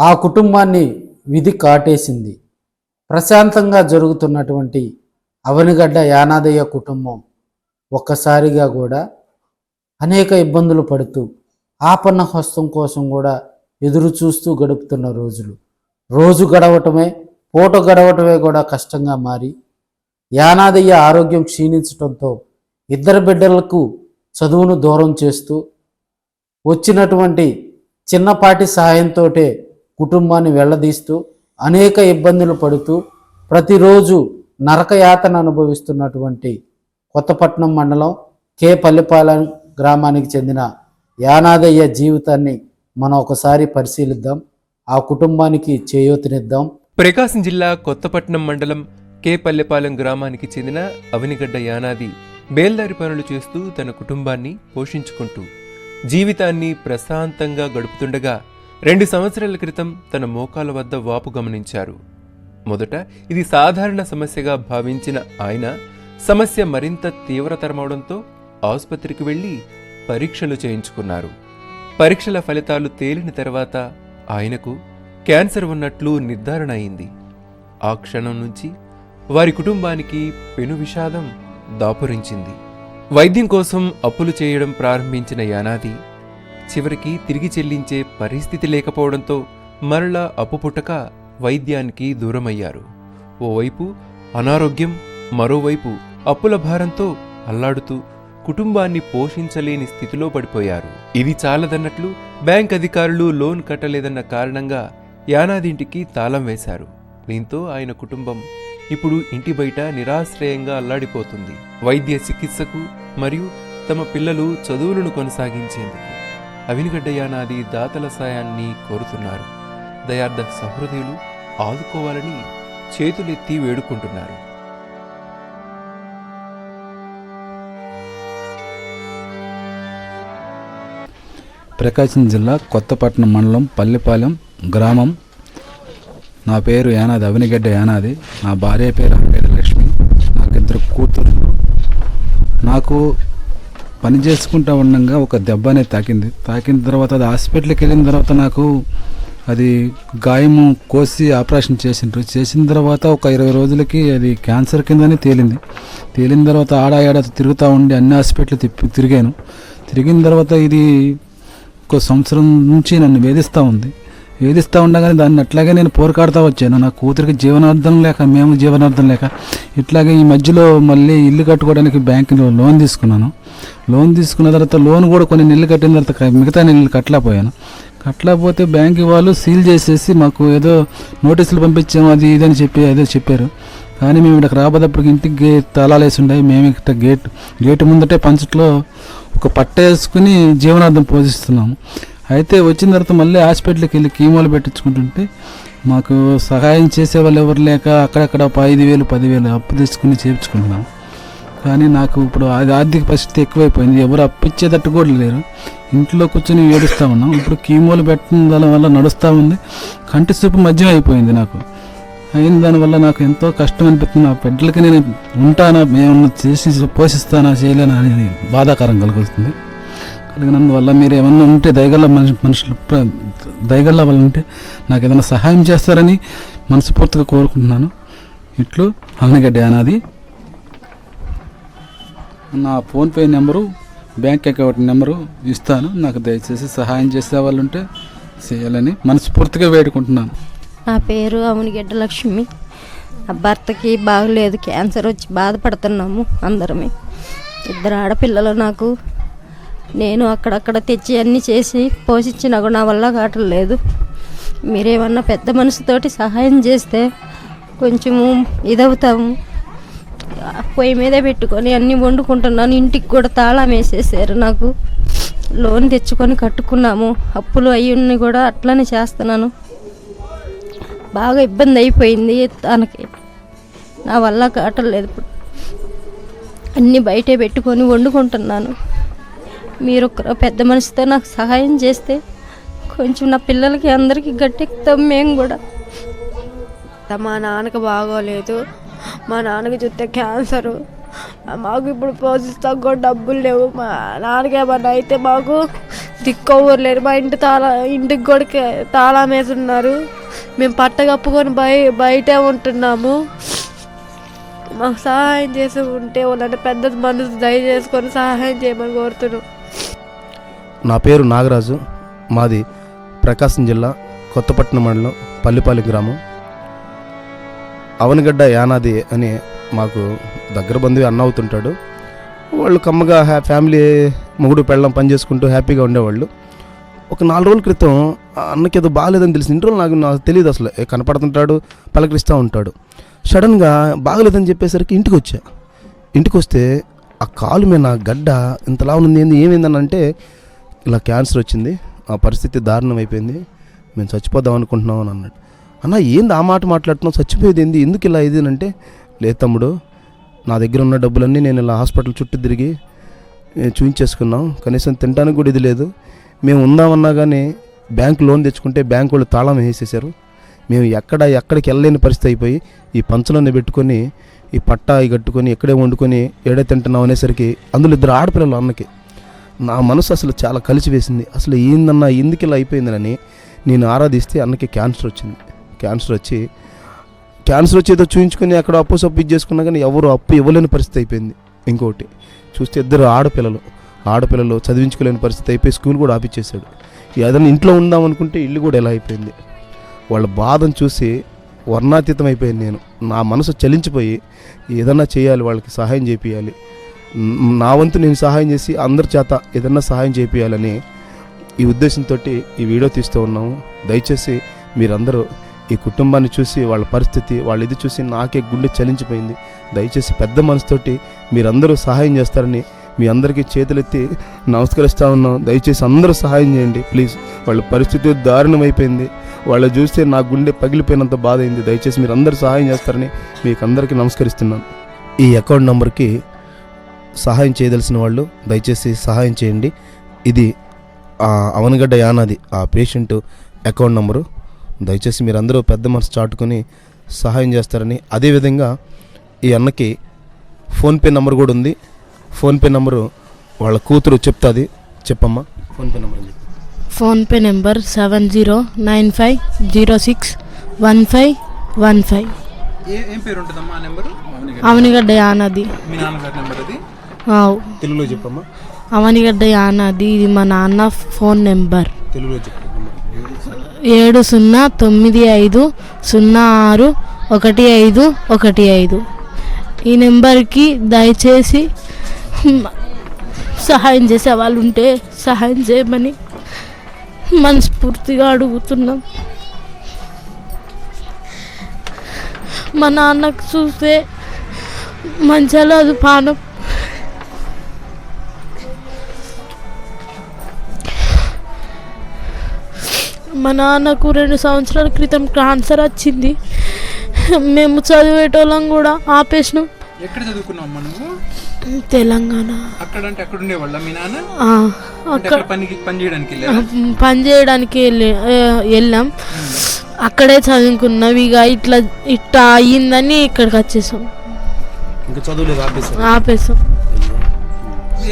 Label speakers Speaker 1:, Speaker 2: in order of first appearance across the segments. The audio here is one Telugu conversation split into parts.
Speaker 1: ఆ కుటుంబాన్ని విధి కాటేసింది. ప్రశాంతంగా జరుగుతున్నటువంటి అవనిగడ్డ యానాదయ్య కుటుంబం ఒక్కసారిగా కూడా అనేక ఇబ్బందులు పడుతూ ఆపన్న హస్తం కోసం కూడా ఎదురు చూస్తూ గడుపుతున్న రోజులు. రోజు గడవటమే పూట గడవటమే కూడా కష్టంగా మారి యానాదయ్య ఆరోగ్యం క్షీణించడంతో ఇద్దరు బిడ్డలకు చదువును దూరం చేస్తూ వచ్చినటువంటి చిన్నపాటి సహాయంతో కుటుంబాన్ని వెళ్ళదీస్తూ అనేక ఇబ్బందులు పడుతూ ప్రతిరోజు నరకయాతన అనుభవిస్తున్నటువంటి కొత్తపట్నం మండలం కే పల్లిపాలెం గ్రామానికి చెందిన యానాదయ్య జీవితాన్ని మనం ఒకసారి పరిశీలిద్దాం. ఆ కుటుంబానికి చేయూతనిద్దాం.
Speaker 2: ప్రకాశం జిల్లా కొత్తపట్నం మండలం కేపల్లెపాలెం గ్రామానికి చెందిన అవినిగడ్డ యానాది బేల్దారి పనులు చేస్తూ తన కుటుంబాన్ని పోషించుకుంటూ జీవితాన్ని ప్రశాంతంగా గడుపుతుండగా రెండు సంవత్సరాల క్రితం తన మోకాల వద్ద వాపు గమనించారు. మొదట ఇది సాధారణ సమస్యగా భావించిన ఆయన సమస్య మరింత తీవ్రతరమవడంతో ఆసుపత్రికి వెళ్ళి పరీక్షలు చేయించుకున్నారు. పరీక్షల ఫలితాలు తేలిన తర్వాత ఆయనకు క్యాన్సర్ ఉన్నట్లు నిర్ధారణ అయింది. ఆ క్షణం నుంచి వారి కుటుంబానికి పెను విషాదం దాపురించింది. వైద్యం కోసం అప్పులు చేయడం ప్రారంభించిన యానాది చివరికి తిరిగి చెల్లించే పరిస్థితి లేకపోవడంతో మరలా అప్పు పుట్టక వైద్యానికి దూరమయ్యారు. ఓవైపు అనారోగ్యం మరోవైపు అప్పుల భారంతో అల్లాడుతూ కుటుంబాన్ని పోషించలేని స్థితిలో పడిపోయారు. ఇది చాలదన్నట్లు బ్యాంక్ అధికారులు లోన్ కట్టలేదన్న కారణంగా యానాదింటికి తాళం వేశారు. దీంతో ఆయన కుటుంబం ఇప్పుడు ఇంటి బయట నిరాశ్రయంగా అల్లాడిపోతుంది. వైద్య చికిత్సకు మరియు తమ పిల్లలు చదువులను కొనసాగించేందుకు. అవినిగడ్డ యానాది దాతల సాయాన్ని కోరుతున్నారు. దయార్థ సహృదయులు ఆదుకోవాలని చేతులెత్తి వేడుకుంటున్నారు.
Speaker 3: ప్రకాశం జిల్లా కొత్తపట్నం మండలం పల్లెపాలెం గ్రామం. నా పేరు యానాది అవినిగడ్డ యానాది. నా భార్య పేరు అంబేద లక్ష్మి. నాకు ఇద్దరు కూతురు నాకు పని చేసుకుంటా ఉండగా ఒక దెబ్బ అనేది తాకింది. తాకిన తర్వాత అది హాస్పిటల్కి వెళ్ళిన తర్వాత నాకు అది గాయము కోసి ఆపరేషన్ చేసిండ్రు. చేసిన తర్వాత ఒక ఇరవై రోజులకి అది క్యాన్సర్ కిందని తేలింది. తేలిన తర్వాత ఆడ ఏడ తిరుగుతూ ఉండి అన్ని హాస్పిటల్ తిప్పి తిరిగాను. తిరిగిన తర్వాత ఇది ఒక సంవత్సరం నుంచి నన్ను వేధిస్తూ ఉంది. వేధిస్తూ ఉండగానే దాన్ని అట్లాగే నేను పోరుకాడుతూ వచ్చాను. నా కూతురికి జీవనార్థం లేక మేము జీవనార్థం లేక ఇట్లాగే ఈ మధ్యలో మళ్ళీ ఇల్లు కట్టుకోవడానికి బ్యాంకులో లోన్ తీసుకున్నాను. లోన్ తీసుకున్న తర్వాత లోన్ కూడా కొన్ని నెలలు కట్టిన తర్వాత మిగతా నెలలు కట్టలేకపోయాను. కట్టలేకపోతే బ్యాంక్ వాళ్ళు సీల్ చేసేసి మాకు ఏదో నోటీసులు పంపించాము అది ఇది అని చెప్పి ఏదో చెప్పారు. కానీ మేము ఇక్కడికి రాబోదప్పటికి ఇంటికి గే తాళాలు వేసి ఉండే మేము ఇక్కడ గేట్ గేటు ముందటే పంచట్లో ఒక పట్ట వేసుకుని జీవనార్థం పోషిస్తున్నాము. అయితే వచ్చిన తర్వాత మళ్ళీ హాస్పిటల్కి వెళ్ళి కీమోలు పెట్టించుకుంటుంటే మాకు సహాయం చేసే వాళ్ళు ఎవరు లేక అక్కడక్కడ ఒక ఐదు వేలు పదివేలు అప్పు తెచ్చుకుని చేర్చుకుంటున్నాం కానీ నాకు ఇప్పుడు అది ఆర్థిక పరిస్థితి ఎక్కువైపోయింది. ఎవరు అప్పిచ్చేటట్టు కూడా లేరు. ఇంట్లో కూర్చొని ఏడుస్తూ ఉన్నాం. ఇప్పుడు కీమోలు పెట్టడం దాని వల్ల నడుస్తూ ఉంది. కంటి చూపు మధ్య అయిపోయింది నాకు. అయిన దానివల్ల నాకు ఎంతో కష్టం అనిపిస్తుంది. నా బిడ్డలకి నేను ఉంటానా ఏమన్నా చేసి పోషిస్తానా చేయలేనా అనేది బాధాకరం కలుగుతుంది కలిగినందువల్ల మీరు ఏమన్నా ఉంటే దయగల మనిషి మనుషులు దయగల వాళ్ళు ఉంటే నాకు ఏదైనా సహాయం చేస్తారని మనస్ఫూర్తిగా కోరుకుంటున్నాను. ఇట్లు అన్నగడ్డ అనాది. నా PhonePe number bank account number ఇస్తాను. నాకు దయచేసి సహాయం చేసే వాళ్ళు ఉంటే చేయాలని మనస్ఫూర్తిగా వేడుకుంటున్నాను.
Speaker 4: నా పేరు అవునిగడ్డ లక్ష్మి. నా భర్తకి బాగలేదు క్యాన్సర్ వచ్చి బాధపడుతున్నాము అందరమే. ఇద్దరు ఆడపిల్లలు నాకు నేను అక్కడక్కడ తెచ్చి అన్నీ చేసి పోషించినా కూడా నా వల్ల కావట్లేదు మీరేమన్నా పెద్ద మనసుతోటి సహాయం చేస్తే కొంచెము ఇదవుతాము. పొయ్యి మీదే పెట్టుకొని అన్నీ వండుకుంటున్నాను. ఇంటికి కూడా తాళం వేసేసారు నాకు. లోన్ తెచ్చుకొని కట్టుకున్నాము. అప్పులు అయ్యి కూడా అట్లనే చేస్తున్నాను. బాగా ఇబ్బంది అయిపోయింది. తనకి నా వల్ల కాటలేదు అన్నీ బయటే పెట్టుకొని వండుకుంటున్నాను. మీరు ఒక పెద్ద మనిషితో నాకు సహాయం చేస్తే కొంచెం నా పిల్లలకి అందరికీ గట్టెక్కుతాం మేము కూడా.
Speaker 5: మా నాన్నకి బాగోలేదు. మా నాన్నకి చూస్తే క్యాన్సరు. మాకు ఇప్పుడు పోషిస్తాం కూడా డబ్బులు లేవు. మా నాన్నకి ఏమన్నా అయితే మాకు దిక్కోవరు లేరు. మా ఇంటి తాళా ఇంటికి కూడా తాళం వేసి ఉన్నారు. మేము పట్ట కప్పుకొని బయ బయటే ఉంటున్నాము. మాకు సహాయం చేసి ఉంటే వాళ్ళంటే పెద్ద మనసు దయచేసుకొని సహాయం చేయమని కోరుతున్నాం.
Speaker 6: నా పేరు నాగరాజు. మాది ప్రకాశం జిల్లా కొత్తపట్నం మండలం పల్లిపాలి గ్రామం. అవనగడ్డ యానాది అని మాకు దగ్గర బంధువు అన్న అవుతుంటాడు. వాళ్ళు కమ్మగా హ్యా ఫ్యామిలీ మొగుడు పెళ్ళం పని చేసుకుంటూ హ్యాపీగా ఉండేవాళ్ళు. ఒక నాలుగు రోజుల క్రితం ఆ అన్నకి ఏదో బాగాలేదని తెలిసి ఇంట్లో నాకు నాకు తెలియదు అసలు. కనపడుతుంటాడు పలకరిస్తూ ఉంటాడు. సడన్గా బాగలేదని చెప్పేసరికి ఇంటికి వచ్చా ఇంటికి వస్తే ఆ కాలు మీద నా గడ్డ ఇంతలా ఉంది ఏంది ఏమైందని అంటే ఇలా క్యాన్సర్ వచ్చింది ఆ పరిస్థితి దారుణం అయిపోయింది మేము చచ్చిపోదాం అనుకుంటున్నాం అని అన్నాడు. అన్న ఏంది ఆ మాట మాట్లాడుతున్నాం చచ్చిపోయేది ఏంది? ఎందుకు ఇలా ఇది అంటే లేదు తమ్ముడు నా దగ్గర ఉన్న డబ్బులన్నీ నేను ఇలా హాస్పిటల్ చుట్టూ తిరిగి చూపించేసుకున్నాం చూయించేసుకున్నాం. కనీసం తినడానికి కూడా ఇది లేదు. మేము ఉందామన్నా కానీ బ్యాంక్ లోన్ తెచ్చుకుంటే బ్యాంక్ వాళ్ళు తాళం వేసేసారు మేము ఎక్కడ ఎక్కడికి వెళ్ళలేని పరిస్థితి అయిపోయి ఈ పంచలోనే పెట్టుకొని ఈ పట్టా కట్టుకొని ఎక్కడే వండుకొని ఏడే తింటున్నాం అనేసరికి అందులో ఇద్దరు ఆడపిల్లలు అన్నకి నా మనసు అసలు చాలా కలిసివేసింది. అసలు ఏందన్నా ఎందుకు ఇలా అయిపోయిందని నేను ఆరాధిస్తే అన్నకి క్యాన్సర్ వచ్చింది. క్యాన్సర్ వచ్చి క్యాన్సర్ వచ్చి ఏదో చూయించుకొని అక్కడ అప్పు సప్పు చేసుకున్నా కానీ ఎవరు అప్పు ఇవ్వలేని పరిస్థితి అయిపోయింది. ఇంకోటి చూస్తే ఇద్దరు ఆడపిల్లలు ఆడపిల్లలు చదివించుకోలేని పరిస్థితి అయిపోయి స్కూల్ కూడా ఆపిచ్చేసాడు ఏదైనా ఇంట్లో ఉందాం అనుకుంటే ఇల్లు కూడా ఎలా అయిపోయింది? వాళ్ళ బాధను చూసి వర్ణాతీతం అయిపోయింది నేను. నా మనసు చలించిపోయి ఏదన్నా చేయాలి వాళ్ళకి సహాయం చేపియాలి. నా వంతు నేను సహాయం చేసి అందరి చేత ఏదన్నా సహాయం చేపియాలని ఈ ఉద్దేశంతో ఈ వీడియో తీస్తూ ఉన్నాము. దయచేసి మీరందరూ ఈ కుటుంబాన్ని చూసి వాళ్ళ పరిస్థితి వాళ్ళ ఇది చూసి నాకే గుండె చలించిపోయింది. దయచేసి పెద్ద మనసుతోటి మీరందరూ సహాయం చేస్తారని మీ అందరికీ చేతులెత్తి నమస్కరిస్తూ ఉన్నాం. దయచేసి అందరూ సహాయం చేయండి. ప్లీజ్ వాళ్ళ పరిస్థితి దారుణం అయిపోయింది వాళ్ళు చూస్తే నా గుండె పగిలిపోయినంత బాధ అయింది దయచేసి మీరు అందరూ సహాయం చేస్తారని మీకు అందరికీ నమస్కరిస్తున్నాను. ఈ అకౌంట్ నెంబర్కి సహాయం చేయదలిసిన వాళ్ళు దయచేసి సహాయం చేయండి. ఇది అవనగడ్డ యానాది ఆ పేషెంట్ అకౌంట్ నెంబరు. దయచేసి మీరందరూ పెద్ద మనసు చాటుకొని సహాయం చేస్తారని. అదేవిధంగా ఈ అన్నకి ఫోన్పే నెంబర్ కూడా ఉంది. ఫోన్పే నెంబరు వాళ్ళ కూతురు చెప్తాది. చెప్పమ్మా PhonePe number
Speaker 7: PhonePe number seven zero nine five zero six one five one five.
Speaker 2: ఏ ఏం పేరు ఉంటుందమ్మా ఆ నెంబరు?
Speaker 7: అవనిగడ్డ యానాది.
Speaker 2: మీ నాన్నగారి నెంబర్ అది.
Speaker 6: తెలుగులో చెప్పమ్మా.
Speaker 7: అవనిగడ్డ యానాది ఇది మా నాన్న ఫోన్ నెంబర్.
Speaker 6: తెలుగులో
Speaker 7: ఏడు సున్నా తొమ్మిది ఐదు సున్నా ఆరు ఒకటి ఐదు ఒకటి ఐదు. ఈ నెంబర్కి దయచేసి సహాయం చేసే వాళ్ళు ఉంటే సహాయం చేయమని మనస్ఫూర్తిగా అడుగుతున్నాం. మా నాన్నకు చూస్తే మంచిగా అది పానం. మా నాన్నకు రెండు సంవత్సరాల క్రితం క్యాన్సర్ వచ్చింది. మేము చదివేటోళ్ళం కూడా ఆపేసినాం.
Speaker 2: ఎక్కడ చదువుకున్నావు అమ్మా నువ్వు?
Speaker 7: తెలంగాణ.
Speaker 2: అక్కడ అంటే అక్కడ ఉండేవాళ్ళ మీ నాన్న
Speaker 7: అక్కడ
Speaker 2: పనికి పని చేయడానికి
Speaker 7: పని చేయడానికి వెళ్ళి అక్కడే చదువుకున్నాం. ఇక ఇట్లా ఇట్లా అయ్యిందని ఇక్కడికి వచ్చేసాం.
Speaker 6: ఇంకా చదువులేదు ఆపేసి
Speaker 7: ఆపేసాం.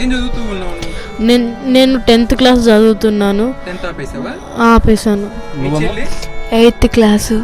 Speaker 2: ఏం చదువుతూ ఉన్నావు
Speaker 7: నేను నేను టెన్త్ క్లాస్ చదువుతున్నాను.
Speaker 2: చెల్లి?
Speaker 5: Eighth class.